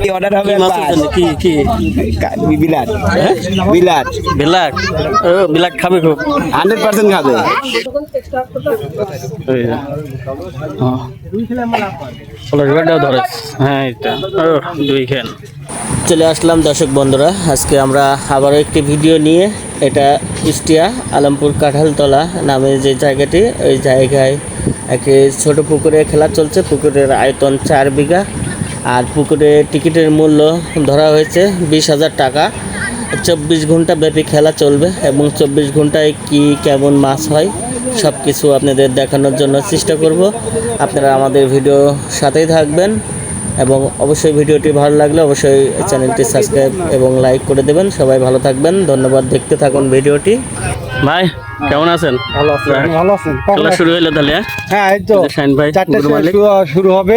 কি অর্ডার হবে? কি কি কি? বিলাট বিলাট ও বিলাক খাবে খুব। হান্ড্রেড পার্সেন্ট খাবে। ওই যে। ও। চলো এবারটাও ধরে হ্যাঁ এটা। ও দুই খেন। চলে আসলাম দর্শক বন্ধুরা আজকে আমরা আবারও একটি ভিডিও নিয়ে এটা কুষ্টিয়া আলমপুর কাঁঠালতলা নামে যে জায়গাটি ওই জায়গায় একটি ছোট পুকুরে খেলা চলছে। পুকুরের আয়তন চার বিঘা। আর পুকুরে টিকিটের মূল্য ধরা হয়েছে বিশ হাজার টাকা। চব্বিশ ঘণ্টা ব্যাপী খেলা চলবে এবং চব্বিশ ঘন্টায় কি কেমন মাছ হয় সব কিছু আপনাদের দেখানোর জন্য চেষ্টা করব। আপনারা আমাদের ভিডিও সাথেই থাকবেন। এবং অবশ্যই ভিডিওটি ভালো লাগলে অবশ্যই চ্যানেলটি সাবস্ক্রাইব এবং লাইক করে দেবেন। সবাই ভালো থাকবেন। ধন্যবাদ। দেখতে থাকুন ভিডিওটি। ভাই কেমন আছেন? ভালো আছেন ভালো আছেন খেলা শুরু হইল তাহলে হ্যাঁ? হ্যাঁ এই তো। শাহিন ভাই চারটে গুরু মালিক। শুরু হবে।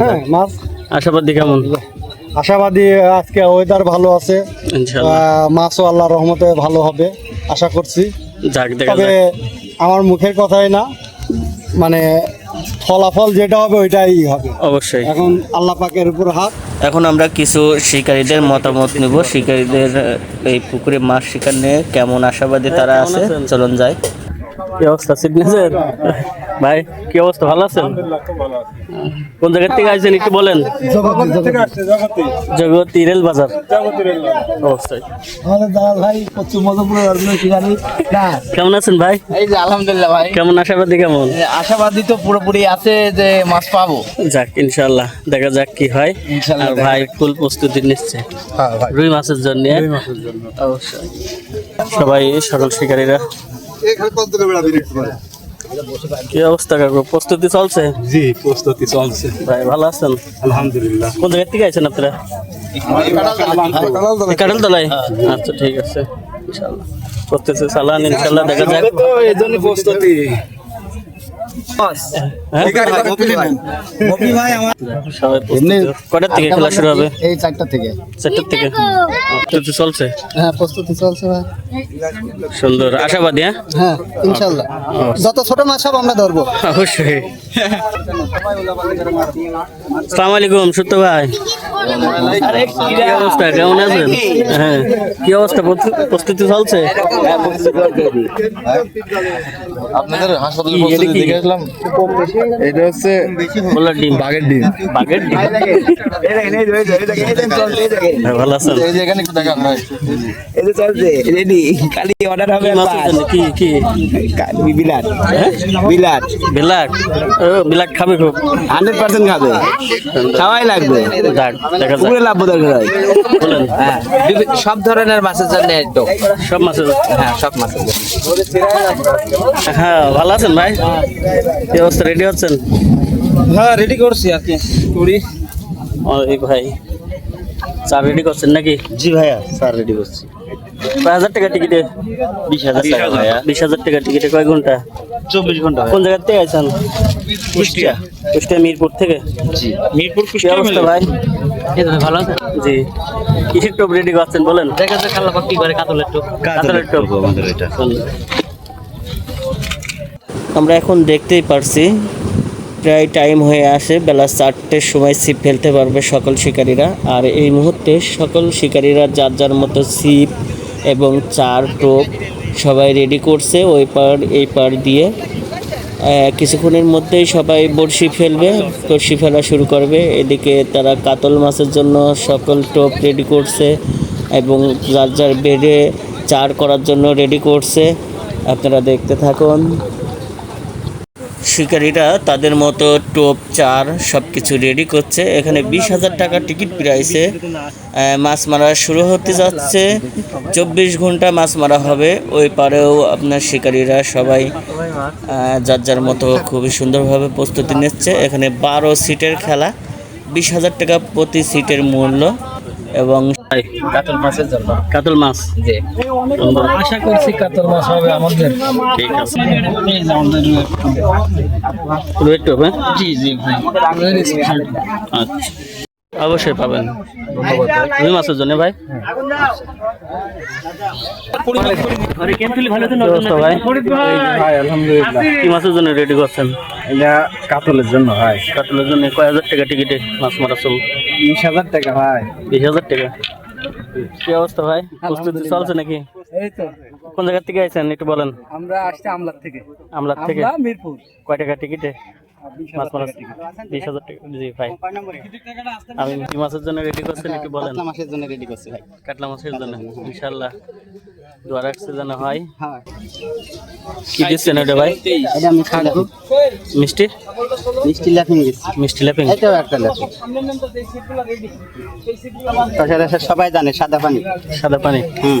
হ্যাঁ মাছ। আশাবাদী কেমন? আশাবাদী আজকে ওয়েদার ভালো আছে। মাছও আল্লাহ রহমতে ভালো হবে আশা করছি। যাক দেখা তবে আমার মুখের কথাই না মানে ফলাফল যেটা হবে ওইটাই হবে। অবশ্যই। এখন আল্লাহ পাকের উপর হাত। এখন আমরা কিছু শিকারীদের মতামত নিব। শিকারীদের এই পুকুরে মাছ শিকার নিয়ে কেমন আশাবাদী তারা আছে? চলুন যাই। কি অবস্থা সিগনেচার ভাই কি অবস্থা ভালো আছেন? কোন জায়গা থেকে আসছেন একটু বলেন। জগৎ রেল বাজার। অবশ্যই। কেমন আছেন ভাই? এই যে আলহামদুলিল্লাহ ভাই কেমন আশাবাদী কেমন? আশাবাদী তো পুরোপুরি আছে যে মাছ পাবো যাক ইনশাল্লাহ দেখা যাক কি হয়। আর ভাই ফুল প্রস্তুতি নিচ্ছে। হ্যাঁ রুই মাছের জন্য। অবশ্যই। সবাই সকল শিকারীরা। কি অবস্থা কাকু? প্রস্তুতি চলছে? জি প্রস্তুতি চলছে। ভাই ভালো আছেন? আলহামদুলিল্লাহ। কোন জায়গা থেকে আছেন আপনারা? কাটাল তলায়? আচ্ছা ঠিক আছে। ইনশাল্লাহ প্রস্তুতি চালান ইনশাল্লাহ দেখা যাক। এই জন্য প্রস্তুতি। কটার থেকে খেলা শুরু হবে? এই চারটা থেকে। চারটার থেকে? প্রস্তুতি চলছে? হ্যাঁ প্রস্তুতি চলছে ভাই। সুন্দর। আশাবাদী হ্যাঁ? হ্যাঁ ইনশাল্লাহ। যত ছোট মাছ সব আমরা ধরবো। অবশ্যই। সালাম আলাইকুম সত্য ভাই। কি অবস্থা? কেমন আছেন? হ্যাঁ। কি অবস্থা? প্রস্তুতি চলছে? আপনাদের হাসপাতালে? এটা হচ্ছে বলার ডিম। বাঘের ডিম। বাঘের ডিম। হ্যাঁ, ভালো আছেন এই যে এখানে একটু দেখান ভাই। এই যে চলছে রেডি। খালি অর্ডার হবে কি কি বিলাট। বিলাট। বিলাক খাবে খুব। হান্ড্রেড পার্সেন্ট খাবে। খাওয়াই লাগবে। দেখা যাক। পুরো লাভ দরকার হয়। বলেন। সব ধরনের মাছের জন্য একটু সব মাছের হ্যাঁ সব মাছের জন্য। হ্যাঁ ভালো আছেন ভাই? কি অবস্থা? রেডি হচ্ছেন? হ্যাঁ রেডি করছি আর কি। ও, ভাই চা রেডি করছেন নাকি? জি ভাইয়া স্যার রেডি করছি। কয় হাজার টাকা টিকিটে বিশ হাজার টাকা ভাইয়া। বিশ হাজার টাকা টিকিটে কয় ঘণ্টা? চব্বিশ ঘণ্টা কোন জায়গা থেকে আছেন কুষ্টিয়া। কুষ্টিয়া মিরপুর থেকে? জি মিরপুর অবস্থা ভাই? ভালো জি। কিসের টপ রেডি করছেন বলেন? দেখা যাক আল্লাহ কি করে কাতলের টপ। কাতলের টপ। আমাদের এটা। আমরা এখন দেখতেই পারছি, প্রায় টাইম হয়ে আসে, বেলা চারটের সময় ছিপ ফেলতে পারবে সকল শিকারীরা। আর এই মুহূর্তে সকল শিকারীরা যার যার মতো ছিপ এবং চার টোপ সবাই রেডি করছে, ওই পার, এই পার দিয়ে কিছুক্ষণের মধ্যেই সবাই বড়শি ফেলবে বড়শি ফেলা শুরু করবে। এদিকে তারা কাতল মাছের জন্য সকল টোপ রেডি করছে এবং যার যার বেডে চার করার জন্য রেডি করছে। আপনারা দেখতে থাকুন। শিকারীরা তাদের মতো টোপ, চার সব কিছু রেডি করছে। এখানে বিশ হাজার টাকা টিকিট প্রাইসে মাছ মারা শুরু হতে যাচ্ছে। চব্বিশ ঘণ্টা মাছ মারা হবে। ওই পারেও আপনার শিকারীরা সবাই যার যার মতো খুবই সুন্দরভাবে প্রস্তুতি নিচ্ছে। এখানে বারো সিটের খেলা। বিশ হাজার টাকা প্রতি সিটের মূল্য। এবং কাতল মাছের জন্য। কাতল মাছ। জি। আশা করছি কাতল মাছ হবে আমাদের। ঠিক আছে। হ্যাঁ জি জি ভাই। আচ্ছা। অবশ্যই পাবেন। রুই মাছের জন্য ভাই। ব্যবস্থা ভাই? ভাই। আলহামদুলিল্লাহ। কি মাছের জন্য রেডি করছেন? এটা কাতলের জন্য ভাই। কাতলের জন্য কয় হাজার টাকা টিকিটে মাছ মারা চল? বিশ হাজার টাকা ভাই। বিশ হাজার টাকা? কি অবস্থা ভাই? প্রস্তুতি চলছে নাকি? এই তো। কোন জায়গা থেকে আইছেন একটু বলেন। আমরা আসছি আমলার থেকে। আমলার থেকে? মিরপুর। কয় টাকা টিকিটে মাছ মারা বিশ হাজার টাকা। জি ভাই। আমি কি মাছের জন্য রেডি করছেন একটু বলেন। মাসের জন্য রেডি করছি ভাই। কাতলা মাছের জন্য। ইনশাল্লাহ দোয়া রাখছে যেন হয়। হ্যাঁ। কি দিচ্ছেন ওটা ভাই? এটা আমি খাব মিষ্টি? মিষ্টি লাফিং মিষ্টি ল্যাপিং এটাও একটা সবাই জানে সাদা পানি। সাদা পানি। হুম।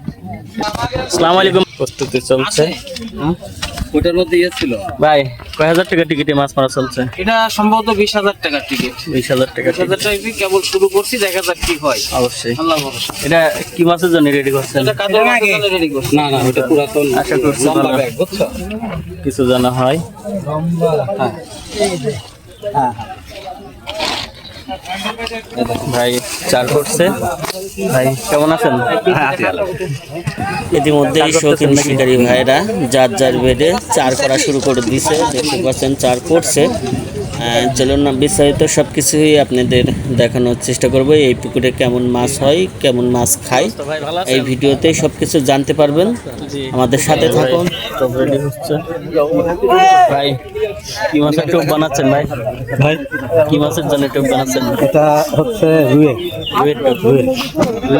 আসসালামু আলাইকুম। প্রস্তুতি চলছে। ওটার মধ্যে ইয়ে ছিল। ভাই কয় হাজার টাকা টিকিটে মাছ মারা চলছে? এটা সম্ভবত বিশ হাজার টাকার টিকিট বিশ হাজার টাকা বিশ হাজার টাকা কেবল শুরু করছি দেখা যাক কি হয়। অবশ্যই। আল্লাহ ভরসা। এটা কি মাছের জন্য রেডি করছেন? এটা কাতল জন্য রেডি করছি না না ওটা পুরাতন। আশা করছি ভালো। বুঝছ? কিছু জানা হয়। ভাই চার করছে। ভাই কেমন আছেন? ইতিমধ্যে শৌখিন শিকারী ভাইরা যার যার বেডে চার করা শুরু করে দিছে দেখতে পাচ্ছেন চার করছে। চলুন না বিস্তারিত সব কিছুই আপনাদের দেখানোর চেষ্টা করব এই পুকুরে কেমন মাছ হয় কেমন মাছ খায়। এই ভিডিওতে সব কিছু জানতে পারবেন। আমাদের সাথে থাকুন। ভাই কি মাছের টোপ বানাচ্ছেন ভাই? ভাই? কি মাছের জন্য টোপ বানাচ্ছেন? এটা হচ্ছে রুয়ে রুইয়ের টোপ রুই।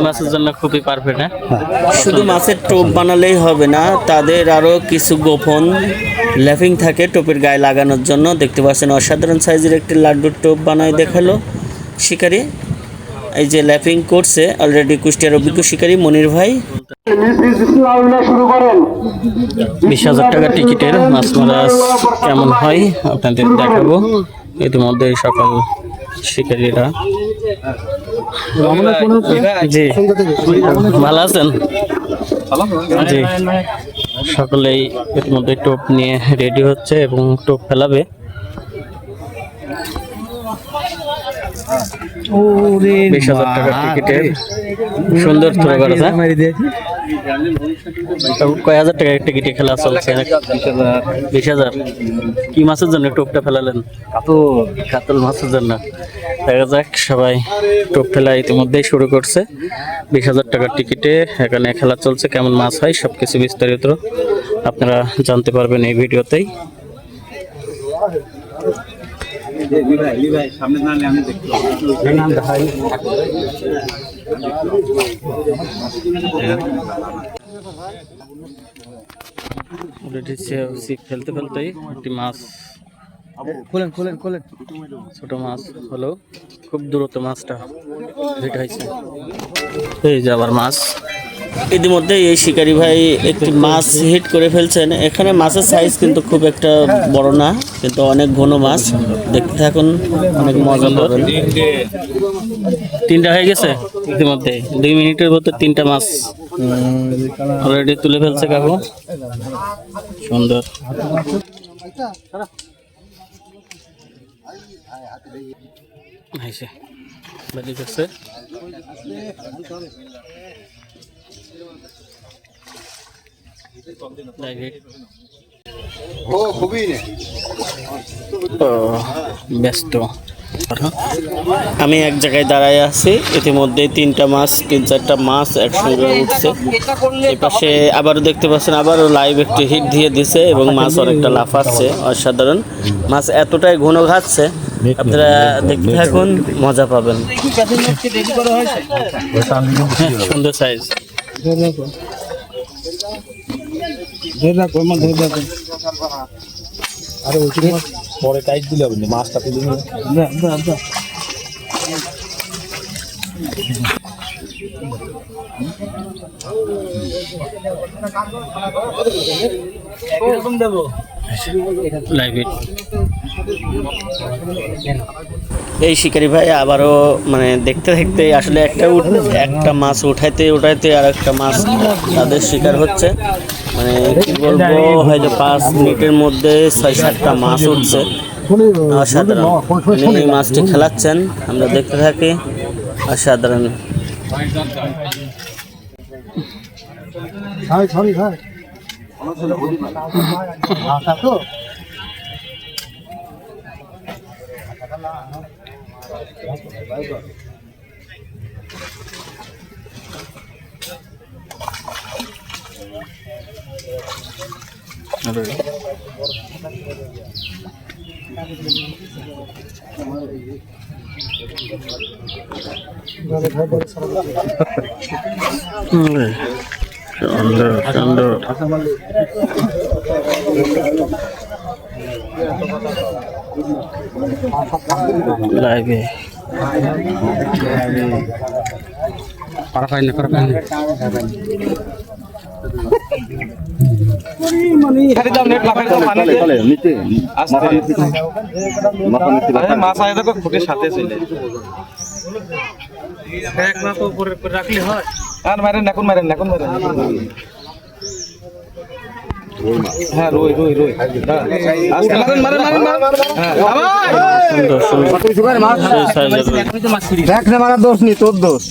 মাছের জন্য খুবই পারফেক্ট হ্যাঁ? শুধু মাছের টোপ বানালেই হবে না তাদের আরও কিছু গোপন ল্যাপিং থাকে টোপের গায়ে লাগানোর জন্য। দেখতে পাচ্ছেন অসাধারণ সাইজের একটি লাড্ডুর টোপ বানায় দেখাল শিকারি। এই যে ল্যাপিং করছে অলরেডি কুষ্টিয়ার অভিজ্ঞ শিকারী মনির ভাই। বিশ হাজার টাকা টিকিটের মাছ মারা কেমন হয়, আপনাদের দেখাবো। ইতিমধ্যে সকল শিকারীরা। জি, ভালো আছেন? জি, সকলেই ইতিমধ্যে টোপ নিয়ে রেডি হচ্ছে এবং টোপ ফেলাবে। বিশ হাজার টাকা টিকিটের সুন্দর করেছে কয় হাজার টাকা টিকিটে খেলা চলছে? বিশ হাজার। কি মাছের জন্য টোপটা ফেলালেন? কাতল। মাছের জন্য। দেখা যাক সবাই টোপ ফেলা ইতিমধ্যেই শুরু করছে। বিশ হাজার টাকার টিকিটে এখানে খেলা চলছে কেমন মাছ হয় সবকিছু বিস্তারিত আপনারা জানতে পারবেন এই ভিডিওতেই। অলরেডি সে ফেলতে ফেলতেই একটি মাছ। খোলেন খোলেন খোলেন। ছোট মাছ হলো খুব দূরত্ব মাছটা হিট হয়েছে। এই যে আবার মাছ। ইতিমধ্যে এই শিকারি ভাই একটি মাছ হিট করে ফেলছেন। এখানে মাছের সাইজ কিন্তু খুব একটা বড় না, কিন্তু অনেক ঘন মাছ। দেখতে থাকুন, অনেক মজা পাবেন তিনটা হয়ে গেছে ইতিমধ্যে। দুই মিনিটের মধ্যে তিনটা মাছ অলরেডি তুলে ফেলছে কাকু। সুন্দর। ব্যস্ত। আমি এক জায়গায় দাঁড়ায় আছি ইতিমধ্যে তিনটা মাছ তিন চারটা মাছ একসঙ্গে উঠছে। এই পাশে আবারও দেখতে পাচ্ছেন আবারও লাইভ একটি হিট দিয়ে দিছে এবং মাছ অনেকটা লাফাচ্ছে অসাধারণ। মাছ এতটাই ঘন ঘাটছে আপনারা দেখতে থাকুন মজা পাবেন। হ্যাঁ, সুন্দর সাইজ পরে টাইট দিলে হবে মাছটা তুলে নিয়ে লাইভ এই শিকারি ভাই আবারও মানে দেখতে দেখতে আসলে একটা একটা মাছ উঠাইতে উঠাইতে আর একটা মাছ তাদের শিকার হচ্ছে। মানে কি বলব হয়তো পাঁচ মিনিটের মধ্যে ছয় সাতটা মাছ উঠছে। অসাধারণ। এই মাছটি খেলাচ্ছেন। আমরা দেখতে থাকি। অসাধারণ। সরি ভাই আচ্ছা তো সুন্দর সুন্দর লাইভে খালি দাও নেট লাফাই আয় দেখো খুঁটির সাথে উপরে রাখলে হয় আর মারেন এখন মারেন এখন মারেন হ্যাঁ রই রই রই মারেন মারেন মারেন মারেন আবার সুন্দর সুন্দর সেই সাইজের দেখ না মারা দোষ নি তোর দোষ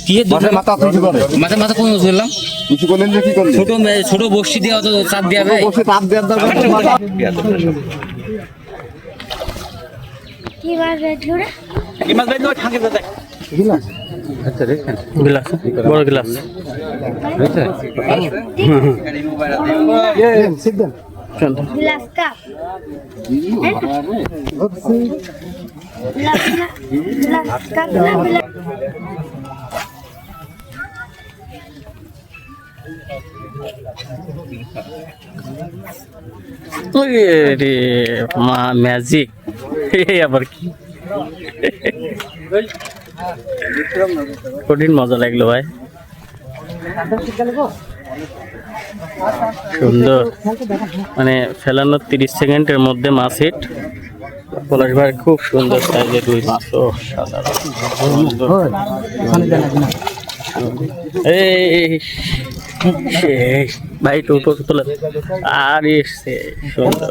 মাথা তুই করে মাথা মাথা কোন ধরলাম কিছু করলেন যে কি করলেন ছোট বর্ষি দেওয়া চাপ দেওয়া বসে তাপ দেওয়ার দরকার কি মাছ? বেঁচে কি মাছ বাইন থাকে দেখ গ্লাস বড় গ্লাস দেন glass. Cup glass glass cup. না গ্লাস ওই রে মা ম্যাজিক আবার কি? কঠিন মজা লাগল ভাই। সুন্দর। মানে ফেলানোর তিরিশ সেকেন্ডের মধ্যে মাছ হিট পলাশ ভাই খুব সুন্দর সাইজের রুই মাছ ও ভাই, একটু উপরে তোলে। আরে সে সুন্দর।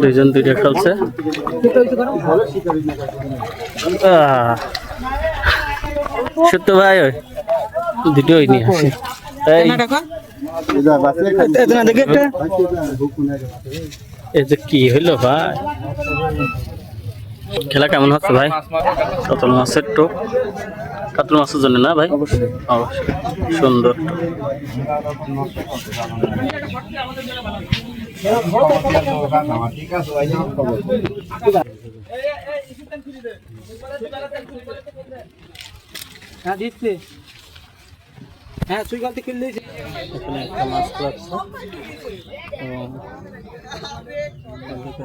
দুইজন দুইটা খেলছে। সত্য ভাই, ওই দুটো ওই নিয়ে আসি। এই যে কি হইল ভাই? খেলা কেমন হচ্ছে ভাই? কাতল মাছের টোপ কাতল মাছের জন্য না ভাই? অবশ্যই। সুন্দর। হ্যাঁ দিচ্ছে। হ্যাঁ তুই এখানে একটা মাছ লাগছে এবং এদিকে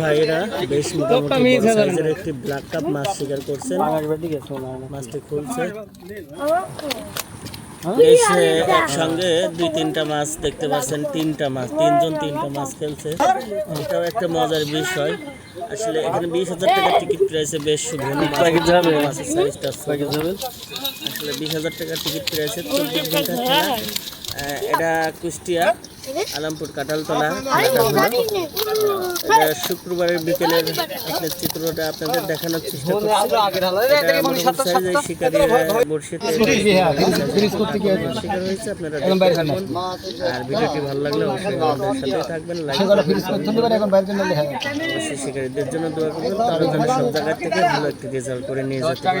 ভাইয়েরা বেশ একটি ব্ল্যাক কাপ মাছ শিকার করছেন। মাছটি খুলছে। আহ, একসঙ্গে দুই তিনটা মাছ দেখতে পাচ্ছেন তিনটা মাছ তিনজন তিনটা মাছ খেলছে। এটাও একটা মজার বিষয়। আসলে এখানে বিশ হাজার টাকার টিকিট প্রাইসে বেশ যাবে। মাছের সাইজটা যাবে। আসলে বিশ হাজার টাকার টিকিট প্রাইসে চব্বিশ ঘণ্টা এটা কুষ্টিয়া। আলামপুর কাঁঠালতলা শুক্রবারের বিকেলের আপনার চিত্রটা আপনাদের দেখানোর চেষ্টা করছি। শিকারি হয়েছে। আপনারা আর ভিডিওটি ভালো লাগলে অবশ্যই আমাদের সাথে থাকবেন লাইক অবশ্যই শিকারীদের জন্য দোয়া করবেন। তারা যেন সব জায়গা থেকে ভালো একটি রেজাল্ট করে নিয়ে যেতে পারে।